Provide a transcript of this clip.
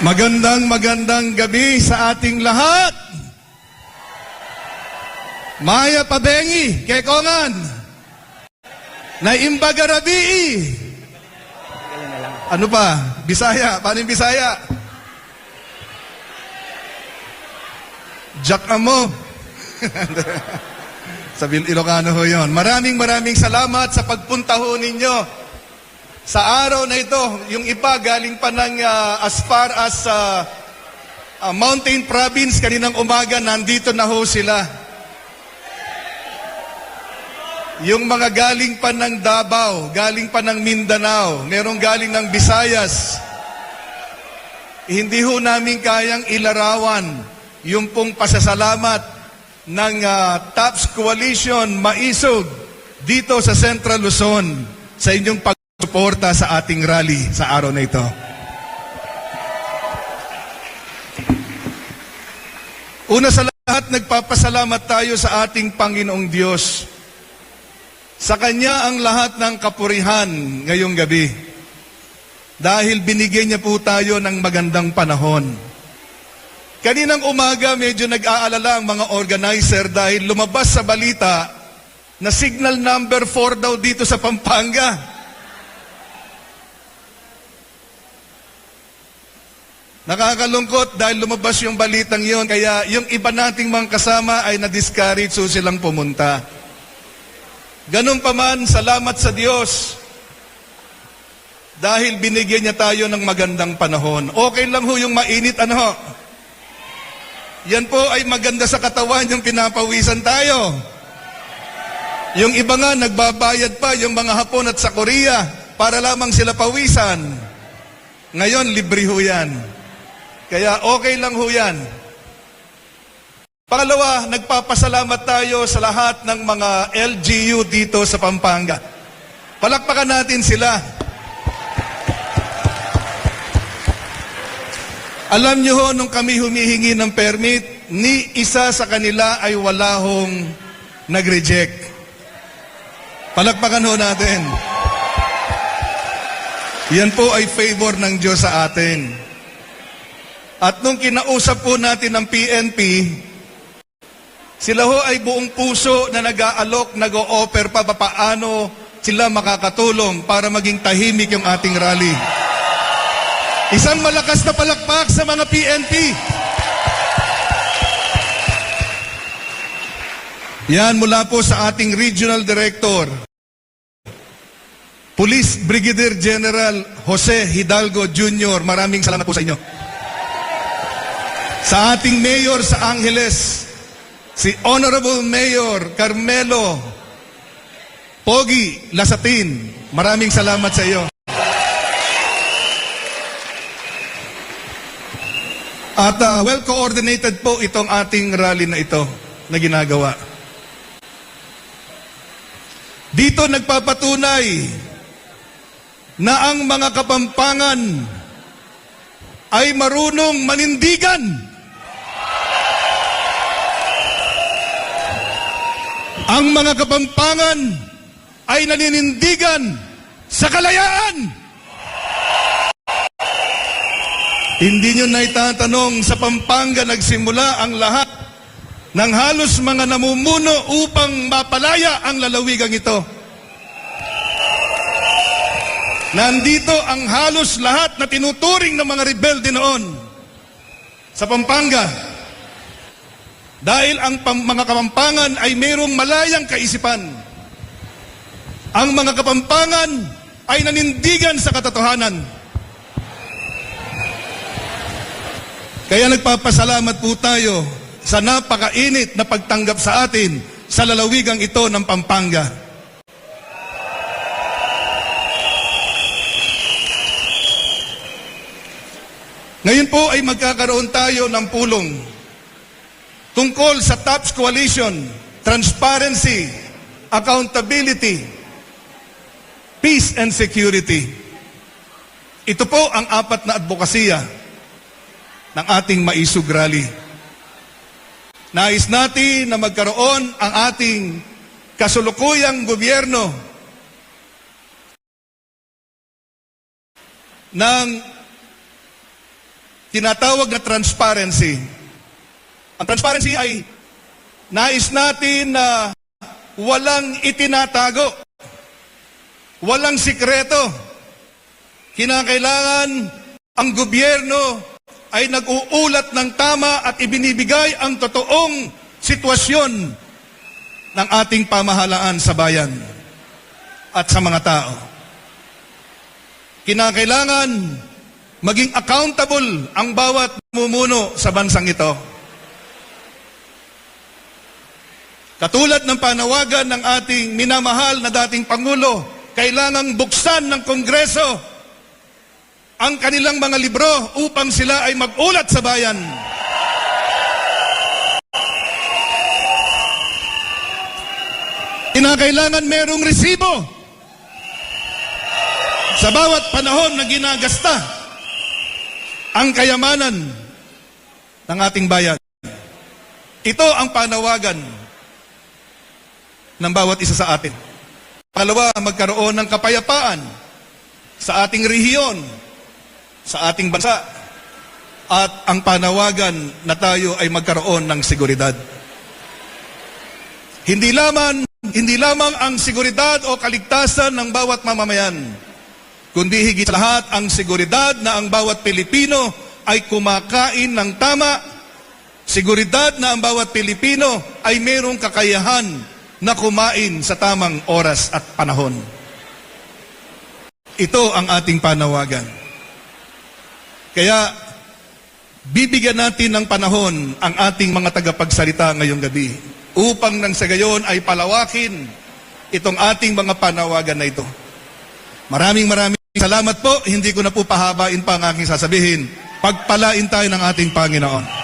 Magandang magandang gabi sa ating lahat. Maya Pabengi, Kekongan. Naimbaga Rabii. Ano pa? Bisaya. Paano Bisaya? Jack Amo. Sabi Ilocano ho yun. Maraming maraming salamat sa pagpunta ho ninyo sa araw na ito, yung iba galing pa ng ah, as far as ah, ah, Mountain Province kaninang umaga, nandito na ho sila. Yung mga galing pa ng Davao, galing pa ng Mindanao, merong galing ng Visayas. Hindi ho namin kayang ilarawan yung pong pasasalamat ng ah, TAPS Coalition Maisog dito sa Central Luzon sa inyong pag suporta sa ating rally sa araw na ito. Una sa lahat, nagpapasalamat tayo sa ating Panginoong Diyos. Sa Kanya ang lahat ng kapurihan ngayong gabi. Dahil binigyan niya po tayo ng magandang panahon. Kaninang umaga, medyo nag-aalala ang mga organizer dahil lumabas sa balita na signal number 4 daw dito sa Pampanga. Nakakalungkot dahil lumabas yung balitang yon kaya yung iba nating mga kasama ay na-discourage so silang pumunta. Ganun pa man, salamat sa Diyos dahil binigyan niya tayo ng magandang panahon. Okay lang ho yung mainit, ano ho? Yan po ay maganda sa katawan yung pinapawisan tayo. Yung iba nga, nagbabayad pa yung mga Hapon at sa Korea para lamang sila pawisan. Ngayon, libre ho yan. Kaya okay lang ho yan. Pangalawa, nagpapasalamat tayo sa lahat ng mga LGU dito sa Pampanga. Palakpakan natin sila. Alam niyo ho, nung kami humihingi ng permit, ni isa sa kanila ay wala hong nag-reject. Palakpakan ho natin. Yan po ay favor ng Diyos sa atin. At nung kinausap po natin ng PNP, sila ho ay buong puso na nag-aalok, nag-o-offer pa paano sila makakatulong para maging tahimik yung ating rally. Isang malakas na palakpak sa mga PNP. Yan mula po sa ating Regional Director, Police Brigadier General Jose Hidalgo Jr. Maraming salamat po sa inyo. Sa ating Mayor sa Angeles, si Honorable Mayor Carmelo Pogi Lasatin. Maraming salamat sa iyo. At uh, well coordinated po itong ating rally na ito na ginagawa. Dito nagpapatunay na ang mga kapampangan ay marunong manindigan. Ang mga kapampangan ay naninindigan sa kalayaan. Hindi nyo na itatanong sa Pampanga nagsimula ang lahat ng halos mga namumuno upang mapalaya ang lalawigang ito. Nandito ang halos lahat na tinuturing ng mga rebelde noon sa Pampanga. Dahil ang mga kapampangan ay mayroong malayang kaisipan. Ang mga kapampangan ay nanindigan sa katotohanan. Kaya nagpapasalamat po tayo sa napakainit na pagtanggap sa atin sa lalawigang ito ng Pampanga. Ngayon po ay magkakaroon tayo ng pulong tungkol sa TAPS Coalition, Transparency, Accountability, Peace and Security. Ito po ang apat na advokasya ng ating maisug rally. Nais natin na magkaroon ang ating kasulukuyang gobyerno ng tinatawag na transparency. Ang transparency ay nais natin na walang itinatago, walang sikreto. Kinakailangan ang gobyerno ay nag-uulat ng tama at ibinibigay ang totoong sitwasyon ng ating pamahalaan sa bayan at sa mga tao. Kinakailangan maging accountable ang bawat mumuno sa bansang ito. Katulad ng panawagan ng ating minamahal na dating Pangulo, kailangang buksan ng Kongreso ang kanilang mga libro upang sila ay magulat sa bayan. Kinakailangan merong resibo sa bawat panahon na ginagasta ang kayamanan ng ating bayan. Ito ang panawagan ng bawat isa sa atin. Pangalawa, magkaroon ng kapayapaan sa ating rehiyon, sa ating bansa, at ang panawagan na tayo ay magkaroon ng seguridad. Hindi lamang, hindi lamang ang seguridad o kaligtasan ng bawat mamamayan, kundi higit lahat ang seguridad na ang bawat Pilipino ay kumakain ng tama, seguridad na ang bawat Pilipino ay mayroong kakayahan na kumain sa tamang oras at panahon. Ito ang ating panawagan. Kaya, bibigyan natin ng panahon ang ating mga tagapagsalita ngayong gabi upang nang sa gayon ay palawakin itong ating mga panawagan na ito. Maraming maraming salamat po. Hindi ko na po pahabain pa ang aking sasabihin. Pagpalain tayo ng ating Panginoon.